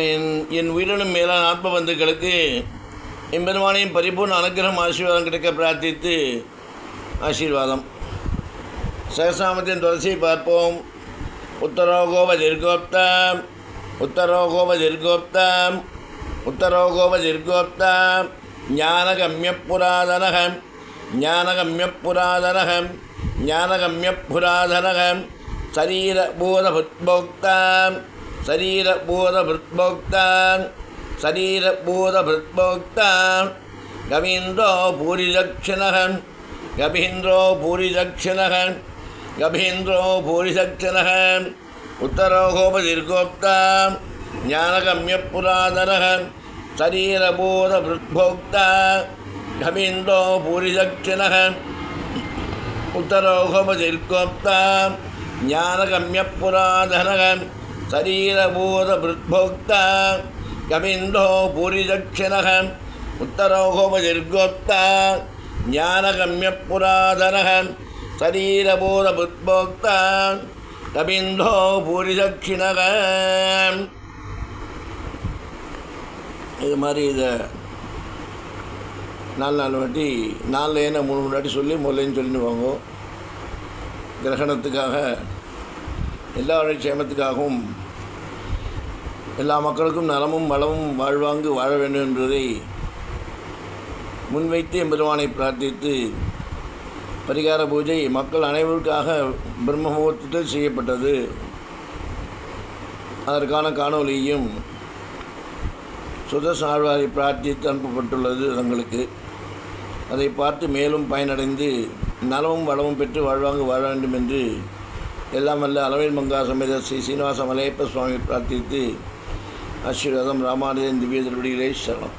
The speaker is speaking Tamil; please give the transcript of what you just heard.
என் என் உயிரினும் மேலான ஆத்ம பந்துக்களுக்கு எம்பெருமானையும் பரிபூர்ண அனுகிரகம் ஆசீர்வாதம் கிடைக்க பிரார்த்தித்து ஆசீர்வாதம். சகசாமத்தின் துளசியை பார்ப்போம். உத்தரோகோப தீர்கோப்தாம் உத்தரோகோப தீர்கோப்தாம் உத்தரோகோப தீர்கோப்தாம் ஞானகம்ய புராதனகம் ஞானகம்ய புராதனகம் சரீரபூதபுத்போக்தாம். शरीरबोधभृत्भोक्तान् शरीरबोधभृत्भोक्तान् गवीन्द्रो भूरिदक्षिणः गभीन्द्रो भूरिदक्षिणः गभीन्द्रो भूरिदक्षिणः उत्तरोगोपदीर्घोक्तां ज्ञानगम्यपुरातनः शरीरबोधभृद्भोक्ता गवीन्द्रो भूरिदक्षिणः उत्तरोगोपदीर्घोक्ता ज्ञानगम्यपुराधनः शरीरभूतभृद्भोक्ता कविन्दो भूरिदक्षिणः उत्तरोगोपदीर्घोक्ता ज्ञानगम्यपुराधनः शरीरभूतभृद्भोक्ता कविन्दो भूरिदक्षिणः இது மாதிரி இதை நாலு நாலு வாட்டி நாலு ஏன்னா மூணு மூணு வாட்டி சொல்லி முதலேன்னு சொல்லிட்டு வாங்க கிரகணத்துக்காக எல்லாருடைய க்ஷேமத்துக்காகவும் எல்லா மக்களுக்கும் நலமும் வளமும் வாழ்வாங்கு வாழ வேண்டும் என்பதை முன்வைத்து எம்பெருமானை பிரார்த்தித்து பரிகார பூஜை மக்கள் அனைவருக்காக பிரம்மமுகூர்த்தத்தில் செய்யப்பட்டது. அதற்கான காணொலியும் ஆழ்வாரை பிரார்த்தித்து அனுப்பப்பட்டுள்ளது தங்களுக்கு. அதை பார்த்து மேலும் பயனடைந்து நலமும் வளமும் பெற்று வாழ்வாங்கு வாழ வேண்டும் என்று எல்லாம் வல்ல அளவில் மங்கா சமேத ஸ்ரீ சீனிவாச மலையப்ப சுவாமி பிரார்த்தித்து ஆசீர்வாதம் ராமானுஜன் திவ்ய திருவடிகளே சரணம்.